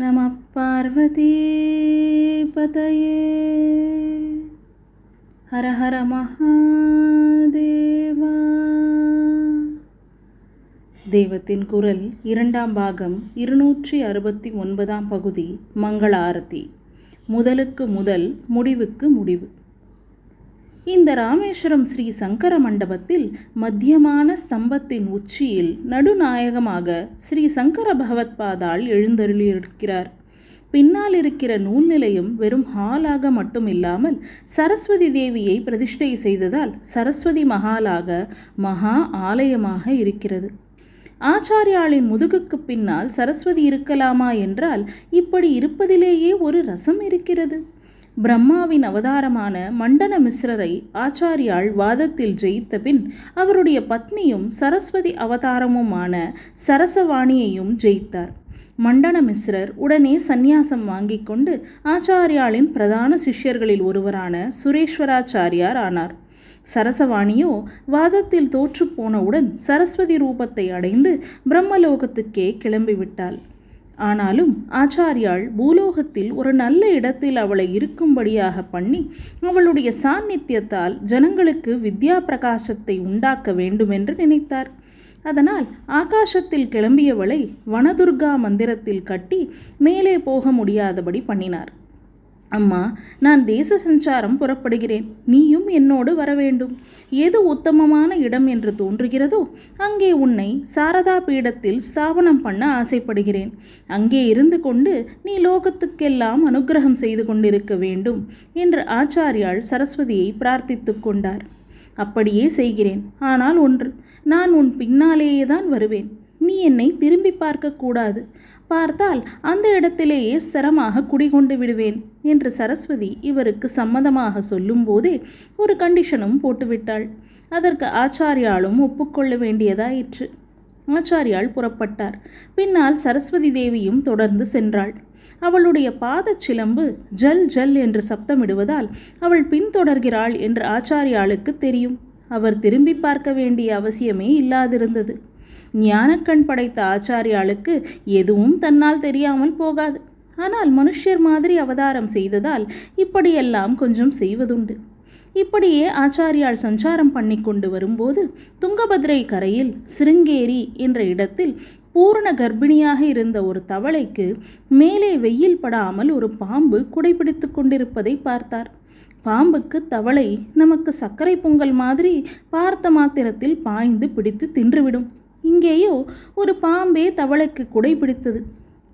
நம பார்வதி பதையே ஹர ஹர மகாதேவா தெய்வத்தின் குரல் இரண்டாம் பாகம் இருநூற்றி அறுபத்தி ஒன்பதாம் பகுதி மங்களாரதி முதலுக்கு முதல் முடிவுக்கு முடிவு. இந்த ராமேஸ்வரம் ஸ்ரீ சங்கர மண்டபத்தில் மத்தியமான ஸ்தம்பத்தின் உச்சியில் நடுநாயகமாக ஸ்ரீ சங்கர பகவத்பாதாள் எழுந்தருளியிருக்கிறார். பின்னால் இருக்கிற நூல் நிலையம் வெறும் ஹாலாக மட்டும் இல்லாமல் சரஸ்வதி தேவியை பிரதிஷ்டை செய்ததால் சரஸ்வதி மகாலாக மகா ஆலயமாக இருக்கிறது. ஆச்சாரியாளின் முதுகுக்கு பின்னால் சரஸ்வதி இருக்கலாமா என்றால் இப்படி இருப்பதிலேயே ஒரு ரசம் இருக்கிறது. பிரம்மாவின் அவதாரமான மண்டன மிஸ்ரரை ஆச்சாரியாள் வாதத்தில் ஜெயித்த பின் அவருடைய பத்னியும் சரஸ்வதி அவதாரமுமான சரசவாணியையும் ஜெயித்தார். மண்டன மிஸ்ரர் உடனே சந்நியாசம் வாங்கிக் கொண்டு ஆச்சாரியாளின் பிரதான சிஷ்யர்களில் ஒருவரான சுரேஸ்வராச்சாரியார் ஆனார். சரசவாணியோ வாதத்தில் தோற்றுப்போனவுடன் சரஸ்வதி ரூபத்தை அடைந்து பிரம்மலோகத்துக்கே கிளம்பிவிட்டாள். ஆனாலும் ஆச்சாரியாள் பூலோகத்தில் ஒரு நல்ல இடத்தில் அவளை இருக்கும்படியாக பண்ணி அவளுடைய சாநித்தியத்தால் ஜனங்களுக்கு வித்யா பிரகாசத்தை உண்டாக்க வேண்டுமென்று நினைத்தார். அதனால் ஆகாசத்தில் கிளம்பியவளை வனதுர்கா மந்திரத்தில் கட்டி மேலே போக முடியாதபடி பண்ணினார். அம்மா நான் தேச சஞ்சாரம் புறப்படுகிறேன். நீயும் என்னோடு வர வேண்டும். எது உத்தமமான இடம் என்று தோன்றுகிறதோ அங்கே உன்னை சாரதா பீடத்தில் ஸ்தாபனம் பண்ண ஆசைப்படுகிறேன். அங்கே இருந்து கொண்டு நீ லோகத்துக்கெல்லாம் அனுக்கிரகம் செய்து கொண்டிருக்க வேண்டும் என்று ஆச்சாரியாள் சரஸ்வதியை பிரார்த்தித்து கொண்டார். அப்படியே செய்கிறேன். ஆனால் ஒன்று நான் உன் பின்னாலேயே தான் வருவேன். நீ என்னை திரும்பி பார்க்கக்கூடாது. பார்த்தால் அந்த இடத்திலேயே ஸ்திரமாக குடிகொண்டு விடுவேன் என்று சரஸ்வதி இவருக்கு சம்மதமாக சொல்லும்போதே ஒரு கண்டிஷனும் போட்டுவிட்டாள். அதற்கு ஆச்சாரியாலும் ஒப்புக்கொள்ள வேண்டியதாயிற்று. ஆச்சாரியால் புறப்பட்டார். பின்னால் சரஸ்வதி தேவியும் தொடர்ந்து சென்றாள். அவளுடைய பாதச் சிலம்பு ஜல் ஜல் என்று சப்தமிடுவதால் அவள் பின்தொடர்கிறாள் என்று ஆச்சாரியாளுக்கு தெரியும். அவர் திரும்பி பார்க்க வேண்டிய அவசியமே இல்லாதிருந்தது. ஞானக்கண் படைத்த ஆச்சாரியாளுக்கு எதுவும் தன்னால் தெரியாமல் போகாது. ஆனால் மனுஷர் மாதிரி அவதாரம் செய்ததால் இப்படியெல்லாம் கொஞ்சம் செய்வதுண்டு. இப்படியே ஆச்சாரியால் சஞ்சாரம் பண்ணி கொண்டு வரும்போது துங்கபத்ரை கரையில் சிருங்கேரி என்ற இடத்தில் பூரண கர்ப்பிணியாக இருந்த ஒரு தவளைக்கு மேலே வெயில் படாமல் ஒரு பாம்பு குடைபிடித்து கொண்டிருப்பதை பார்த்தார். பாம்புக்கு தவளை நமக்கு சர்க்கரை பொங்கல் மாதிரி பார்த்த மாத்திரத்தில் பாய்ந்து பிடித்து தின்றுவிடும். இங்கேயோ ஒரு பாம்பே தவளைக்கு குடை பிடித்தது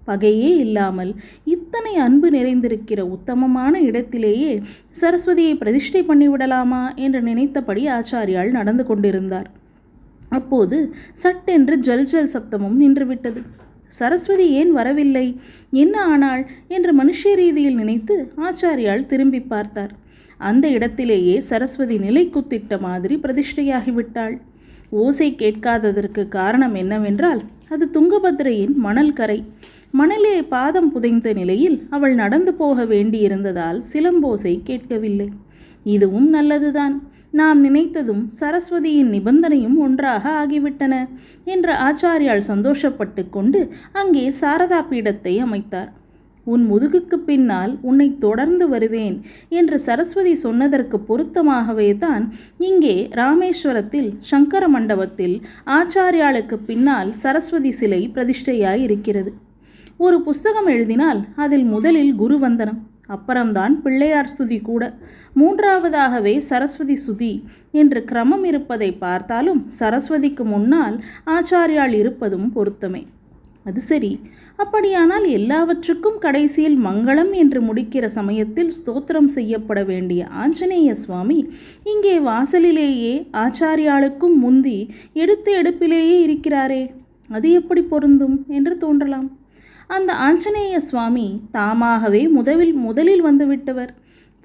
பகையே இல்லாமல் இத்தனை அன்பு நிறைந்திருக்கிற உத்தமமான இடத்திலேயே சரஸ்வதியை பிரதிஷ்டை பண்ணிவிடலாமா என்று நினைத்தபடி ஆச்சாரியால் நடந்து கொண்டிருந்தார். அப்போது சட்டென்று ஜல் ஜல் சப்தமும் நின்றுவிட்டது. சரஸ்வதி ஏன் வரவில்லை? என்ன ஆனாள் என்று மனுஷ ரீதியில் நினைத்து ஆச்சாரியால் திரும்பி பார்த்தார். அந்த இடத்திலேயே சரஸ்வதி நிலை குத்திட்ட மாதிரி பிரதிஷ்டையாகிவிட்டாள். ஓசை கேட்காததற்கு காரணம் என்னவென்றால் அது துங்கபத்ரையின் மணல் கரை. மணலே பாதம் புதைந்த நிலையில் அவள் நடந்து போக வேண்டியிருந்ததால் சிலம்போசை கேட்கவில்லை. இதுவும் நல்லதுதான். நாம் நினைத்ததும் சரஸ்வதியின் நிபந்தனையும் ஒன்றாக ஆகிவிட்டன என்று ஆச்சாரியால் சந்தோஷப்பட்டு கொண்டு அங்கே சாரதா பீடத்தை அமைத்தார். உன் முதுகுக்கு பின்னால் உன்னை தொடர்ந்து வருவேன் என்று சரஸ்வதி சொன்னதற்கு பொருத்தமாகவே தான் இங்கே ராமேஸ்வரத்தில் சங்கர மண்டபத்தில் ஆச்சாரியாளுக்கு பின்னால் சரஸ்வதி சிலை பிரதிஷ்டையாய் இருக்கிறது ஒரு புஸ்தகம் எழுதினால் அதில் முதலில் குருவந்தனம் அப்புறம்தான் பிள்ளையார் ஸ்துதி கூட மூன்றாவதாகவே சரஸ்வதி சுதி என்று கிரமம் இருப்பதை பார்த்தாலும் சரஸ்வதிக்கு முன்னால் ஆச்சாரியால் இருப்பதும் பொருத்தமே. அது சரி. அப்படியானால் எல்லாவற்றுக்கும் கடைசியில் மங்களம் என்று முடிக்கிற சமயத்தில் ஸ்தோத்திரம் செய்யப்பட வேண்டிய ஆஞ்சநேய சுவாமி இங்கே வாசலிலேயே ஆச்சாரியாளுக்கும் முந்தி எடுத்து எடுப்பிலேயே இருக்கிறாரே. அது எப்படி பொருந்தும் என்று தோன்றலாம். அந்த ஆஞ்சநேய சுவாமி தாமாகவே முதலில் முதலில் வந்துவிட்டவர்.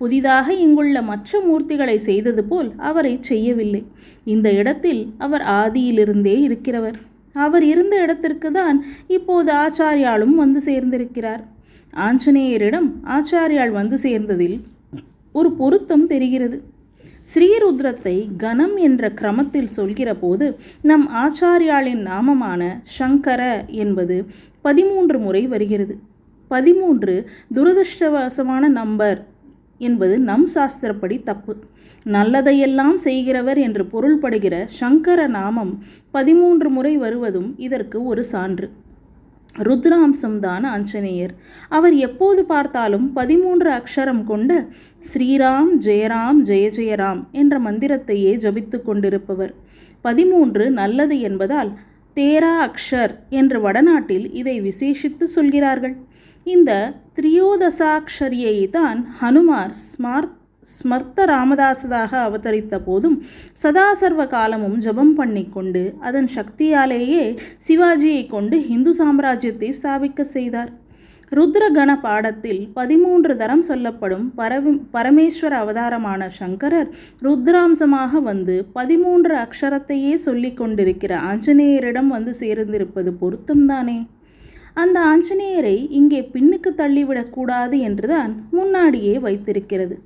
புதிதாக இங்குள்ள மற்ற மூர்த்திகளை செய்தது போல் அவரை செய்யவில்லை. இந்த இடத்தில் அவர் ஆதியிலிருந்தே இருக்கிறவர். அவர் இருந்த இடத்திற்கு தான் இப்போது ஆச்சாரியாலும் வந்து சேர்ந்திருக்கிறார். ஆஞ்சநேயரிடம் ஆச்சாரியால் வந்து சேர்ந்ததில் ஒரு பொருத்தம் தெரிகிறது. ஸ்ரீருத்ரத்தை கணம் என்ற கிரமத்தில் சொல்கிற போது நம் ஆச்சாரியாளின் நாமமான சங்கர என்பது பதிமூன்று முறை வருகிறது. பதிமூன்று துரதிருஷ்டவசமான நம்பர். என்பது நம் சாஸ்திரப்படி தப்பு. நல்லதையெல்லாம் செய்கிறவர் என்று பொருள்படுகிற சங்கர நாமம் பதிமூன்று முறை வருவதும் இதற்கு ஒரு சான்று. ருத்ராம்சம்தான் ஆஞ்சநேயர். அவர் எப்போது பார்த்தாலும் பதிமூன்று அக்ஷரம் கொண்ட ஸ்ரீராம் ஜெயராம் ஜெய ஜெயராம் என்ற மந்திரத்தையே ஜபித்து கொண்டிருப்பவர். பதிமூன்று நல்லது என்பதால் தேரா அக்ஷர் என்று வடநாட்டில் இதை விசேஷித்து சொல்கிறார்கள். இந்த திரியோதசாட்சரியை தான் ஹனுமார் ஸ்மார்த் ஸ்மர்த்த ராமதாசதாக அவதரித்த போதும் சதாசர்வ காலமும் ஜபம் பண்ணிக்கொண்டு அதன் சக்தியாலேயே சிவாஜியை கொண்டு இந்து சாம்ராஜ்யத்தை ஸ்தாபிக்க செய்தார். ருத்ரகண பாடத்தில் பதிமூன்று தரம் சொல்லப்படும் பரவி பரமேஸ்வர அவதாரமான சங்கரர் ருத்ராம்சமாக வந்து பதிமூன்று அக்ஷரத்தையே சொல்லிக் கொண்டிருக்கிற ஆஞ்சநேயரிடம் வந்து சேர்ந்திருப்பது பொருத்தம்தானே? அந்த ஆஞ்சநேயரை இங்கே பின்னுக்கு தள்ளிவிடக்கூடாது என்றுதான் முன்னாடியே வைத்திருக்கிறது.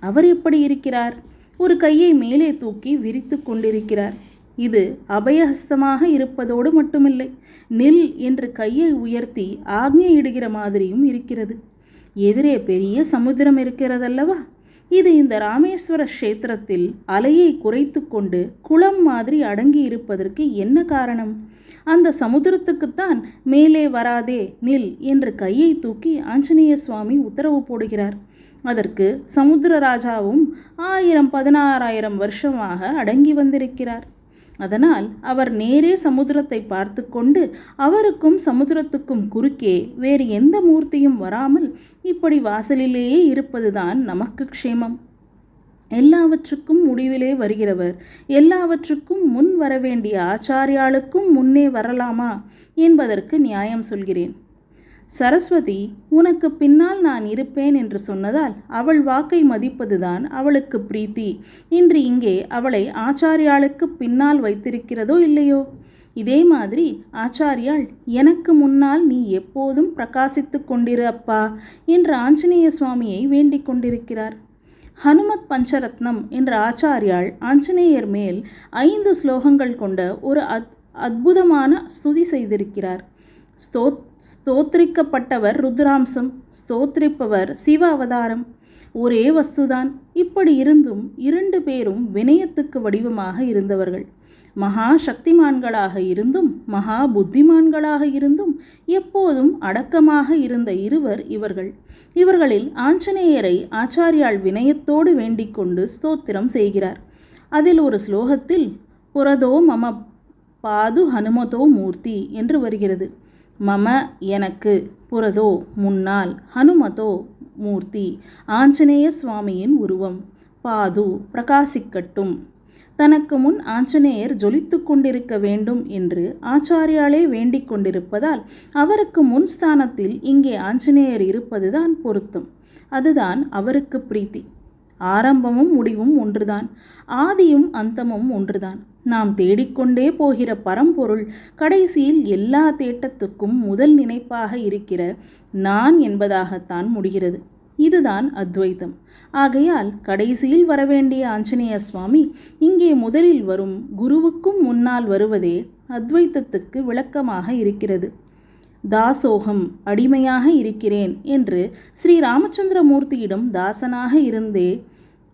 அவர் எப்படி இருக்கிறார்? ஒரு கையை மேலே தூக்கி விரித்து கொண்டிருக்கிறார். இது அபயஹஸ்தமாக இருப்பதோடு மட்டுமில்லை நில் என்று கையை உயர்த்தி ஆக்ஞையிடுகிற மாதிரியும் இருக்கிறது. எதிரே பெரிய சமுத்திரம் இருக்கிறதல்லவா? இது இந்த ராமேஸ்வர க்ஷேத்திரத்தில் அலையை குறைத்து கொண்டு குளம் மாதிரி அடங்கி இருப்பதற்கு என்ன காரணம்? அந்த சமுத்திரத்துக்குத்தான் மேலே வராதே நில் என்று கையை தூக்கி ஆஞ்சநேய சுவாமி உத்தரவு போடுகிறார். அதற்கு சமுத்திரராஜாவும் ஆயிரம் பதினாறாயிரம் வருஷமாக அடங்கி வந்திருக்கிறார். அதனால் அவர் நேரே சமுத்திரத்தை பார்த்து கொண்டு அவருக்கும் சமுத்திரத்துக்கும் குறுக்கே வேறு எந்த மூர்த்தியும் வராமல் இப்படி வாசலிலேயே இருப்பதுதான் நமக்கு க்ஷேமம். எல்லாவற்றுக்கும் முடிவிலே வருகிறவர் எல்லாவற்றுக்கும் முன் வரவேண்டிய ஆச்சாரியாளுக்கும் முன்னே வரலாமா என்பதற்கு நியாயம் சொல்கிறேன். சரஸ்வதி உனக்கு பின்னால் நான் இருப்பேன் என்று சொன்னதால் அவள் வாக்கை மதிப்பதுதான் அவளுக்கு பிரீத்தி. இன்று இங்கே அவளை ஆச்சாரியாளுக்கு பின்னால் வைத்திருக்கிறதோ இல்லையோ? இதே மாதிரி ஆச்சாரியாள் எனக்கு முன்னால் நீ எப்போதும் பிரகாசித்து கொண்டிரு அப்பா என்று ஆஞ்சநேய சுவாமியை வேண்டிக் கொண்டிருக்கிறார். ஹனுமத் பஞ்சரத்னம் என்ற ஆச்சாரியாள் ஆஞ்சநேயர் மேல் ஐந்து ஸ்லோகங்கள் கொண்ட ஒரு அத் அற்புதமான ஸ்துதி செய்திருக்கிறார். ஸ்தோத் ஸ்தோத்திரிக்கப்பட்டவர் ருத்ராம்சம் ஸ்தோத்திரிப்பவர் சிவ அவதாரம். ஒரே வஸ்துதான். இப்படி இருந்தும் இரண்டு பேரும் வினயத்துக்கு வடிவமாக இருந்தவர்கள். மகா சக்திமான்களாக இருந்தும் மகா புத்திமான்களாக இருந்தும் எப்போதும் அடக்கமாக இருந்த இருவர் இவர்கள். இவர்களில் ஆஞ்சநேயரை ஆச்சாரியால் வினயத்தோடு வேண்டிக்கொண்டு ஸ்தோத்திரம் செய்கிறார். அதில் ஒரு ஸ்லோகத்தில் புரதோ மம பாது ஹனுமதோ மூர்த்தி என்று வருகிறது. மம எனக்கு புரதோ முன்னால் ஹனுமதோ மூர்த்தி ஆஞ்சநேய சுவாமியின் உருவம். பாது பிரகாசிக்கட்டும். தனக்கு முன் ஆஞ்சநேயர் ஜொலித்து கொண்டிருக்க வேண்டும் என்று ஆச்சாரியாலே வேண்டிக் கொண்டிருப்பதால் அவருக்கு முன் ஸ்தானத்தில் இங்கே ஆஞ்சநேயர் இருப்பதுதான் பொருத்தம். அதுதான் அவருக்கு பிரீத்தி. ஆரம்பமும் முடிவும் ஒன்றுதான். ஆதியும் அந்தமும் ஒன்றுதான். நாம் தேடிக்கொண்டே போகிற பரம்பொருள் கடைசியில் எல்லா தேட்டத்துக்கும் முதல் நினைப்பாக இருக்கிற நான் என்பதாகத்தான் முடிகிறது. இதுதான் அத்வைத்தம். ஆகையால் கடைசியில் வரவேண்டிய ஆஞ்சநேய சுவாமி இங்கே முதலில் வரும் குருவுக்கும் முன்னால் வருவதே அத்வைத்தத்துக்கு விளக்கமாக இருக்கிறது. தாசோகம் அடிமையாக இருக்கிறேன் என்று ஸ்ரீ ராமச்சந்திரமூர்த்தியிடம் தாசனாக இருந்தே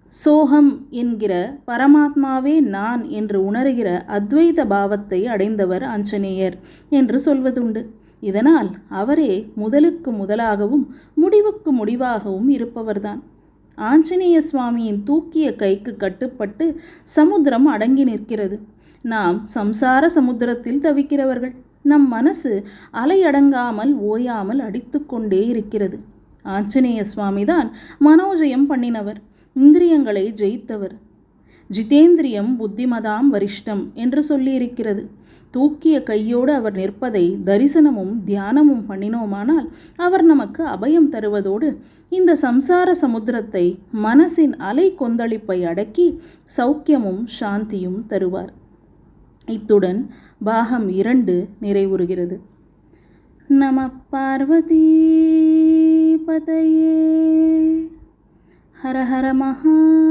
சோகம் என்கிற பரமாத்மாவே நான் என்று உணர்கிற அத்வைத பாவத்தை அடைந்தவர் ஆஞ்சநேயர் என்று சொல்வதுண்டு. இதனால் அவரே முதலுக்கு முதலாகவும் முடிவுக்கு முடிவாகவும் இருப்பவர்தான். ஆஞ்சநேய சுவாமியின் தூக்கிய கைக்கு கட்டுப்பட்டு சமுத்திரம் அடங்கி நிற்கிறது. நாம் சம்சார சமுத்திரத்தில் தவிக்கிறவர்கள். நம் மனசு அலையடங்காமல் ஓயாமல் அடித்து கொண்டே இருக்கிறது. ஆஞ்சநேய சுவாமிதான் மனோஜயம் பண்ணினவர். இந்திரியங்களை ஜெயித்தவர். ஜிதேந்திரியம் புத்திமதாம் வரிஷ்டம் என்று சொல்லியிருக்கிறது. தூக்கிய கையோடு அவர் நிற்பதை தரிசனமும் தியானமும் பண்ணினோமானால் அவர் நமக்கு அபயம் தருவதோடு இந்த சம்சார சமுத்திரத்தை மனசின் அலை கொந்தளிப்பை அடக்கி சௌக்கியமும் சாந்தியும் தருவார். இத்துடன் பாகம் இரண்டு நிறைவுறுகிறது. நம பார்வதி பதையே. हर हर महादेवा।